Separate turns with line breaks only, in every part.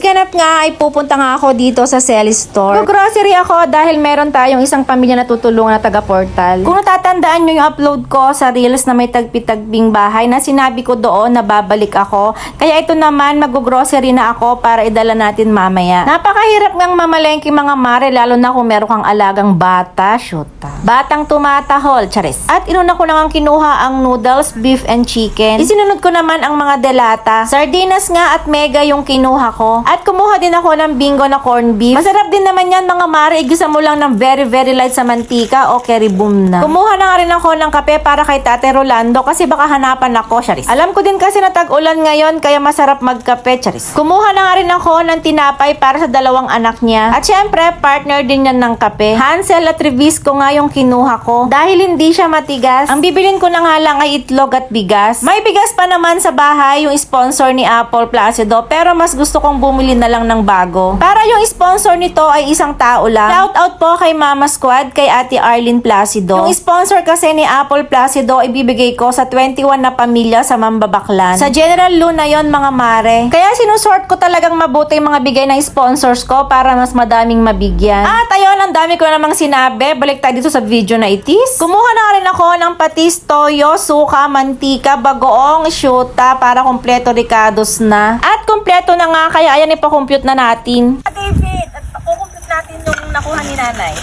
Guys, ganap nga ay pupunta nga ako dito sa Selly Store. Grocery ako dahil meron tayong isang pamilya na tutulungan na taga-portal. Kung natatandaan nyo yung upload ko sa Reels na may tagpi-tagbing bahay na sinabi ko doon na babalik ako. Kaya ito naman, mag-grocery na ako para idala natin mamaya. Napakahirap ngang mamalengke mga mare, lalo na kung meron kang alagang bata, shoota. Batang tumatahol, charis. At inuna ko na nga kinuha ang noodles, beef and chicken. Isinunod ko naman ang mga delata. Sardinas nga at mega yung kinuha ko. At kumuha din ako ng bingo na corn beef. Masarap din naman yan mga mare. Igisa mo lang ng very very light sa mantika o curry boom na. Kumuha na nga rin ako ng kape para kay Tate Rolando kasi baka hanapan ako, charis. Alam ko din kasi na tag-ulan ngayon kaya masarap magkape, charis. Kumuha na nga rin ako ng tinapay para sa dalawang anak niya. At syempre, partner din yan ng kape. Hansel at Revisco nga yung kinuha ko. Dahil hindi siya matigas, ang bibilin ko na nga lang ay itlog at bigas. May bigas pa naman sa bahay yung sponsor ni Apple Placido pero mas gusto kong bumili na lang ng bago. Para yung sponsor nito ay isang tao lang. Shout out po kay Mama Squad, kay Ate Arlene Placido. Yung sponsor kasi ni Apple Placido ibibigay ko sa 21 na pamilya sa Mambabaklan. Sa General Luna yon mga mare. Kaya sinusort ko talagang mabuti yung mga bigay ng sponsors ko para mas madaming mabigyan. At ayun, ang dami ko na namang sinabi. Balik tayo dito sa video na itis. Kumuha na rin ako ng patis, toyo, suka, mantika, bagoong, syuta para kompleto ricados na. At kompleto na nga, kaya ayan ipakompute na natin. David, at kukumpute natin yung nakuha ni nanay.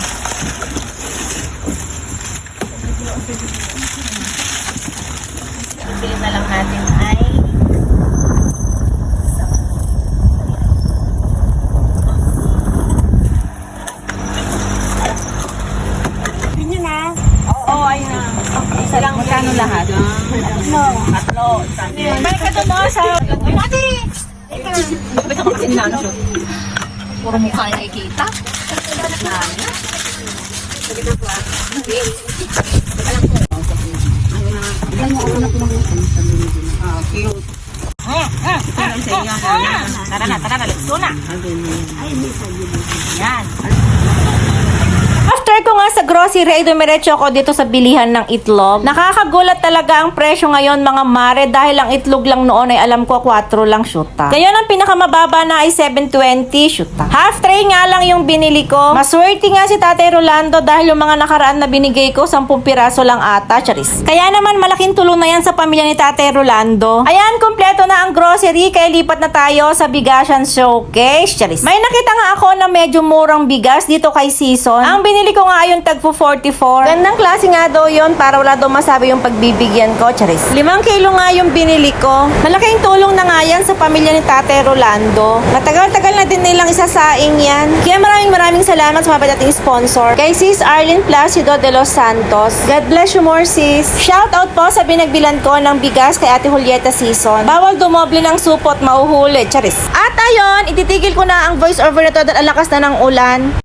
Bibili na lang natin ay
na.
Oo, ayun na. Isa lang, magkano lahat?
No.
Tatlo. Balik ka doon no, sa... Ate! Bakit ako kasi ninano siya? Puro mukha yung nakikita. Tara na, tara na, let's go na. Yan. After ko nga sa grocery, ay dumiretso ako dito sa bilihan ng itlog. Nakakagulat talaga ang presyo ngayon mga mare dahil ang itlog lang noon ay alam ko 4 lang syuta. Ngayon ang pinakamababa na ay 720 syuta. Half tray nga lang yung binili ko. Maswerte nga si Tatay Rolando dahil yung mga nakaraan na binigay ko 10 piraso lang ata, charis. Kaya naman malaking tulong na yan sa pamilya ni Tatay Rolando. Ayan, kompleto na ang grocery kaya lipat na tayo sa Bigasan Showcase, charis. May nakita nga ako na medyo murang bigas dito kay Season. Ang binili ko nga yung tagpo 44. Gandang klase nga daw yun para wala daw masabi yung pagbibigyan ko, charis. Limang kilo nga yung binili ko. Malaking tulong na nga yan sa pamilya ni Tate Rolando. Matagal-tagal na din nilang isasaing yan. Kaya maraming maraming salamat sa mga dating sponsor. Kay Sis Arlene Placido de los Santos. God bless you more, sis. Shout out po sa binagbilan ko ng bigas kay Ate Julieta Season. Bawal dumoble ng supot, mauhuli, charis. At ayon, ititigil ko na ang voice over na to dahil ang lakas na ng ulan.